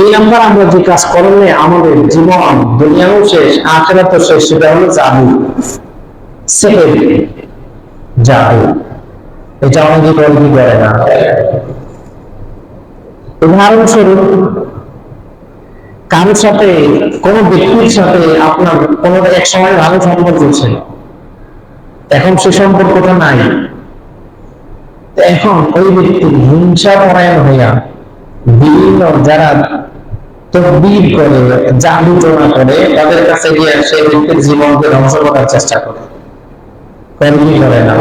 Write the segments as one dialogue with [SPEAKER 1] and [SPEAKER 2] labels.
[SPEAKER 1] দুই নাম্বার আমরা যে কাজ করলে আমাদের জীবন, দুনিয়াও শেষ, আখেরাতও শেষ, সেটা হলো জাদু। জাদু। এটা অনেকে কি করে না? উদাহরণস্বরূপ, কারোর সাথে, কোন ব্যক্তির সাথে আপনার কোন এক সময় ভালো সম্পর্ক ছিল। এখন সে সম্পর্কটা নাই। এখন ওই ব্যক্তি হিংসা পরায়ণ হইয়া বিভিন্ন যারা তকবীর করে, জাদু টোনা করে, তাদের কাছে গিয়ে সেই ব্যক্তির জীবনকে ধ্বংস করার চেষ্টা করে। করে কি করে না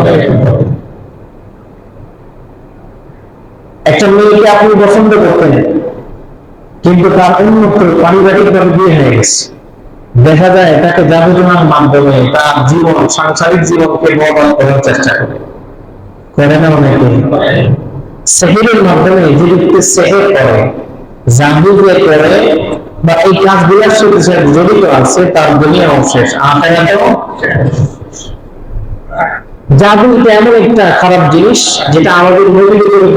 [SPEAKER 1] একটা মেয়েকে আপনি পছন্দ করতেন, কিন্তু তার উন্নত পারিবারিক ভাবে বিয়ে হয়ে গেছে। দেখা যায় তাকে জাদুটনার মাধ্যমে তার জীবন, সাংসারিক জীবনকে বরবাদ করার চেষ্টা করে। করে না অনেকে? সেহেরের মাধ্যমে যে ব্যক্তি সেহের করে জাদু দিয়ে করে বা এই কাজগুলোর সাথে সে জড়িত আছে, তার দুনিয়াও শেষ, আখেরাতেও জাদু এমন একটা খারাপ জিনিস, যেটা আমাদের উপর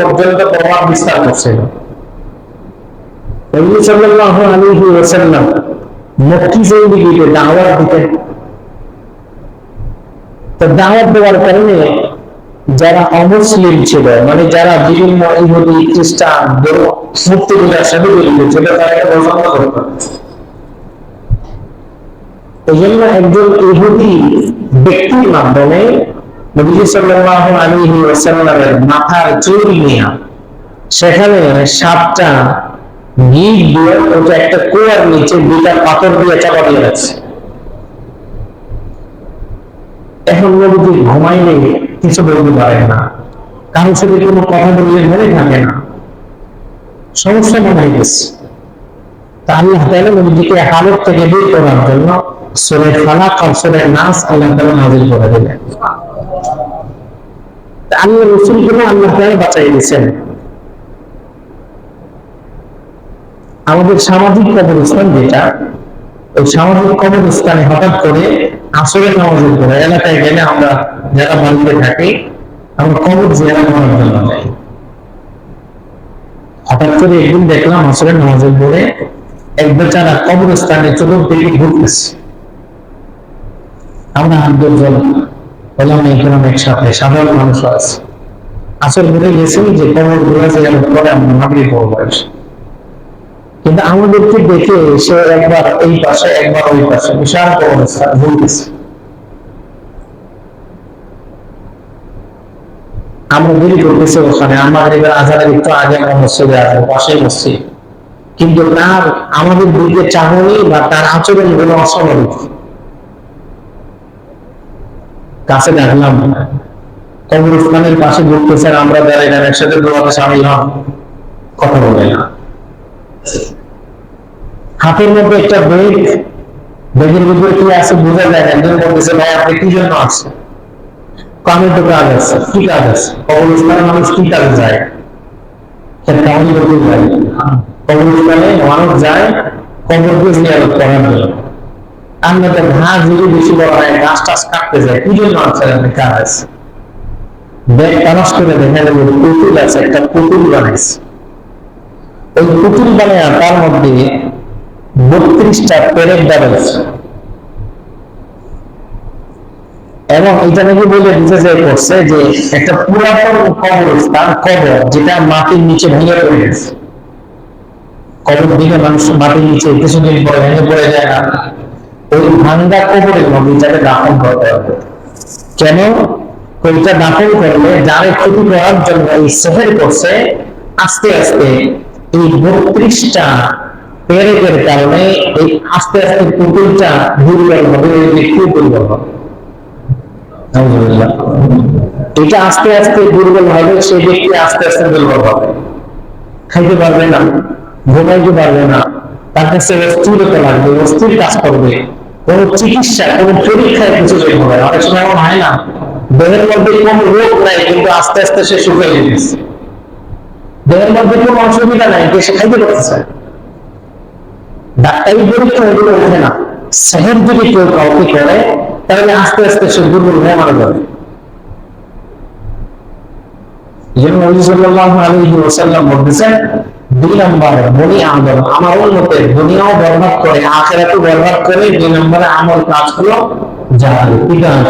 [SPEAKER 1] পর্যন্ত প্রভাব বিস্তার করছে। দাওয়াত দেওয়ার কারণে যারা অমুসলিম ছিল মানে যারা বিভিন্ন ইহুদি, খ্রিস্টান মুক্তি পূজার সাথে জড়িত ছিল তারা এটা পছন্দ করত এই জন্য একজন ইহুদি ব্যক্তির মাধ্যমে নবী সাল্লাল্লাহু আলাইহি ওয়াসাল্লামের মাথার চুল নিয়ে সেখানে সাতটা গিট দিয়ে ওটা একটা কুয়ার নিচে দুইটা পাথর দিয়ে চাপা দিয়ে রাখছে। এখন নবীজি ঘুমাইলে কিছু বলতে পারে না। কারোর সাথে কোনো কথা বললে মনে থাকে না। সমস্যা মনে হয়ে গেছে? তা আল্লাহ তাআলা নবীজিকে হালত থেকে বের করার জন্য ফালাক আর নাস আল্লাহ নাযিল করে দিলেন। আল্লাহ রাসূলকে আল্লাহ তাআলা বাঁচাই দিয়েছেন। আমাদের সামাজিক কবরস্থান যেটা ওই সামাজিক কবরস্থানে হঠাৎ করে আসরের নামাজের পরে এলাকায় গেলে আমরা যারা বাড়িতে থাকি, আমরা কবর জিয়ারা করার জন্য যাই। হঠাৎ করে একদিন দেখলাম আসরের নামাজের পরে এক বেচারা কবরস্থানে চতুর্দিকে ঘুরতেছে। আমরা হাত জল বললাম এখানে একসাথে সাধারণ মানুষ আছে। আসর ঘুরে গেছি যে কবর ঘুরে যে পরে আমরা পড়ব এসে কিন্তু আমাদেরকে দেখে সে একবার এই পাশে, একবার ওই পাশে। বিশাল অবস্থা ভুলতেছে আমরা দেরি করতেছি ওখানে। আমাদের এবার আজানের একটু আগে আমরা মসজিদে আসব, পাশেই মসজিদ। কিন্তু তার, আমাদের দিকে চাহনি বা তার আচরণগুলো অস্বাভাবিক। কাছে দেখলাম, কবরস্থানের পাশে ঘুরতেছেন আমরা দাঁড়াইলাম একসাথে দোয়াতে সামিল হন কথা বলে না হাতের মধ্যে একটা বেগ বেগের ভিতরে কি আছে বোঝা যায় না। একজন বলতেছে ভাই আপনি কি জন্য আছে? কামে তো কাজ আছে, কি কাজ আছে? কবরস্থানে মানুষ কি কাজে যায়? কেমন করতে যায়। কবরস্থানে মানুষ যায় কবরকে জিয়ারত করার জন্য। আমরা ঘাস যদি বেশি বড় হয় গাছ টাছ কাটতে যায়, কি জন্য আছে? আপনি কাজ আছে। ব্যাগ তালাশ করে দেখা যাবে পুতুল আছে, একটা পুতুল বানাইছে। ওই পুতুল বানায় তার মধ্যে বত্রিশটা ডাবলস এবং এটা নাকি বলে যে করছে যে একটা পুরাতন কবর, যেটা মাটির নিচে ভেঙে পড়ে গেছে। কবর মানুষ মাটির নিচে পরে ভেঙে পড়ে যায় না। ওই ভাঙ্গা কবরের মধ্যে এটাকে দাফন করতে হবে। কেন? ওইটা দাফন করলে যারে ক্ষতি করার জন্য এই সেহের করছে, আস্তে আস্তে এই বত্রিশটা পেরেকের কারণে এই আস্তে আস্তে পুতুলটা দুর্বল হবে ব্যক্তিও দুর্বল হবে এটা আস্তে আস্তে দুর্বল হবে সেই ব্যক্তি আস্তে আস্তে দুর্বল হবে। খাইতে পারবে না, ঘুমাইতে পারবে না, তার কাছে অস্থিরতা লাগবে অস্থির কাজ করবে। কোন চিকিৎসা, কোন পরীক্ষায় কিছু বের হবে। অনেক সময় এমন হয় না, দেহের মধ্যে কোন রোগ নাই, কিন্তু আস্তে আস্তে সে শুকিয়ে যেতেছে দেহের মধ্যে কোনো অসুবিধা নাই সে খাইতে পারতেছে। ডাক্তারি পরীক্ষা এগুলো ওঠে না। সেহের যদি কেউ কাউকে করে, তাহলে আস্তে আস্তে সে দুর্বল হয়ে মারা যাবে। দুই নম্বর আমার করে করে, দুই নম্বরে কাজ হলো জাহাল কি কাজ